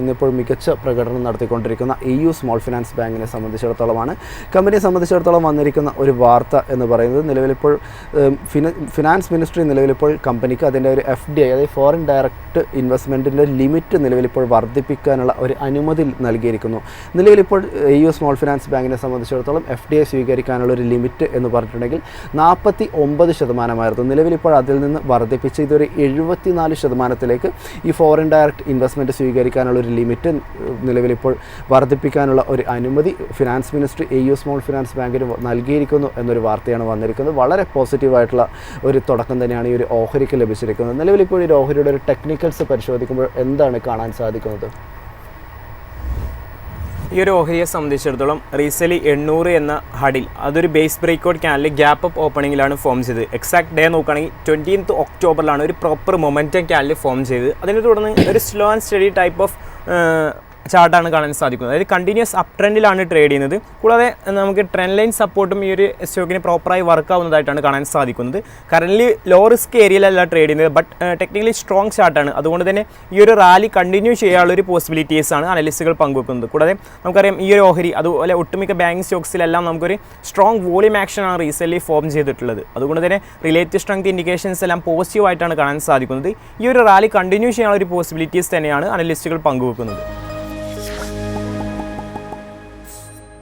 ഇന്നിപ്പോൾ മികച്ച പ്രകടനം നടത്തിക്കൊണ്ടിരിക്കുന്ന ഇ യു സ്മോൾ ഫിനാൻസ് ബാങ്കിനെ സംബന്ധിച്ചിടത്തോളമാണ്. കമ്പനിയെ സംബന്ധിച്ചിടത്തോളം വന്നിരിക്കുന്ന ഒരു വാർത്ത എന്ന് പറയുന്നത് നിലവിലിപ്പോൾ ഫിനാൻസ് മിനിസ്ട്രി നിലവിലിപ്പോൾ കമ്പനിക്ക് അതിന്റെ ഒരു എഫ് ഡി അതായത് ഫോറിൻ ഡയറക്റ്റ് ഇൻവെസ്റ്റ്മെന്റിന്റെ ലിമിറ്റ് നിലവിലിപ്പോൾ വർദ്ധിപ്പിക്കാനുള്ള ഒരു അനുമതി നൽകിയിരിക്കുന്നു. നിലവിലിപ്പോൾ എ യു സ്മോൾ ഫിനാൻസ് ബാങ്കിനെ സംബന്ധിച്ചിടത്തോളം എഫ് ഡി ഐ സ്വീകരിക്കാനുള്ള ഒരു ലിമിറ്റ് എന്ന് പറഞ്ഞിട്ടുണ്ടെങ്കിൽ നാൽപ്പത്തി ഒമ്പത് ശതമാനമായിരുന്നു നിലവിലിപ്പോൾ അതിൽ നിന്ന് വർദ്ധിപ്പിച്ച് ഇതൊരു എഴുപത്തിനാല് ശതമാനത്തിലേക്ക് ഈ ഫോറിൻ ഡയറക്റ്റ് ഇൻവെസ്റ്റ്മെന്റ് സ്വീകരിക്കാനുള്ള ഒരു ലിമിറ്റ് നിലവിലിപ്പോൾ വർദ്ധിപ്പിക്കാനുള്ള ഒരു അനുമതി finance ministry A U small finance ബാങ്കിന് നൽകിയിരിക്കുന്നു എന്നൊരു വാർത്തയാണ് വന്നിരിക്കുന്നത്. വളരെ പോസിറ്റീവായിട്ടുള്ള ഒരു തുടക്കം തന്നെയാണ് ഈ ഒരു ഓഹരിക്ക് ലഭിച്ചിരിക്കുന്നത്. നിലവിലിപ്പോൾ ഈ ഒരു ഓഹരിയുടെ ഒരു ടെക്നിക്കൽസ് പരിശോധിക്കുമ്പോൾ എന്താണ് കാണാൻ സാധിക്കുന്നത്? ഈ ഒരു ഓഹരിയെ സംബന്ധിച്ചിടത്തോളം റീസെലി എണ്ണൂറ് എന്ന ഹഡിൽ അതൊരു ബേസ് ബ്രേക്ക്ഔട്ട് ക്യാനലിൽ ഗ്യാപ്പ് അപ്പ് ഓപ്പണിങ്ങിലാണ് ഫോം ചെയ്തത്. എക്സാക്ട് ഡേ നോക്കുകയാണെങ്കിൽ ട്വന്റീൻത്ത് ഒക്ടോബറിലാണ് ഒരു പ്രോപ്പർ മൊമെന്റം ക്യാനൽ ഫോം ചെയ്തത്. അതിനെ തുടർന്ന് ഒരു slow and steady type of ചാർട്ടാണ് കാണാൻ സാധിക്കുന്നത്. അതായത് കണ്ടിന്യൂസ് അപ് ട്രെൻഡിലാണ് ട്രേഡ് ചെയ്യുന്നത്. കൂടാതെ നമുക്ക് ട്രെൻഡ് ലൈൻ സപ്പോർട്ടും ഈ ഒരു സ്റ്റോക്കിന് പ്രോപ്പറായി വർക്ക് ആവുന്നതായിട്ടാണ് കാണാൻ സാധിക്കുന്നത്. കറന്റ് ലോ റിസ്ക് ഏരിയയിലല്ല ട്രേഡ് ചെയ്യുന്നത്. ബട്ട് ടെക്നിക്കലി സ്ട്രോങ് ചാർട്ടാണ് അതുകൊണ്ട് തന്നെ ഈ ഒരു റാലി കണ്ടിന്യൂ ചെയ്യാനുള്ള ഒരു പോസിബിലിറ്റീസ് ആണ് അനലിസ്റ്റുകൾ പങ്കുവെക്കുന്നത്. കൂടാതെ നമുക്കറിയാം ഈ ഒരു ഓഹരി അതുപോലെ ഒട്ടുമിക്ക ബാങ്കിങ് സ്റ്റോക്സിലെല്ലാം നമുക്കൊരു സ്ട്രോങ് വോളിയം ആക്ഷനാണ് റീസെന്റ്ലി ഫോം ചെയ്തിട്ടുള്ളത്. അതുകൊണ്ട് തന്നെ റിലേറ്റീവ് സ്ട്രെങ്ത് ഇൻഡിക്കേഷൻസ് എല്ലാം പോസിറ്റീവായിട്ടാണ് കാണാൻ സാധിക്കുന്നത്. ഈ ഒരു റാലി കണ്ടിന്യൂ ചെയ്യാനുള്ള ഒരു പോസിബിലിറ്റീസ് തന്നെയാണ് അനലിസ്റ്റുകൾ പങ്കുവെക്കുന്നത്.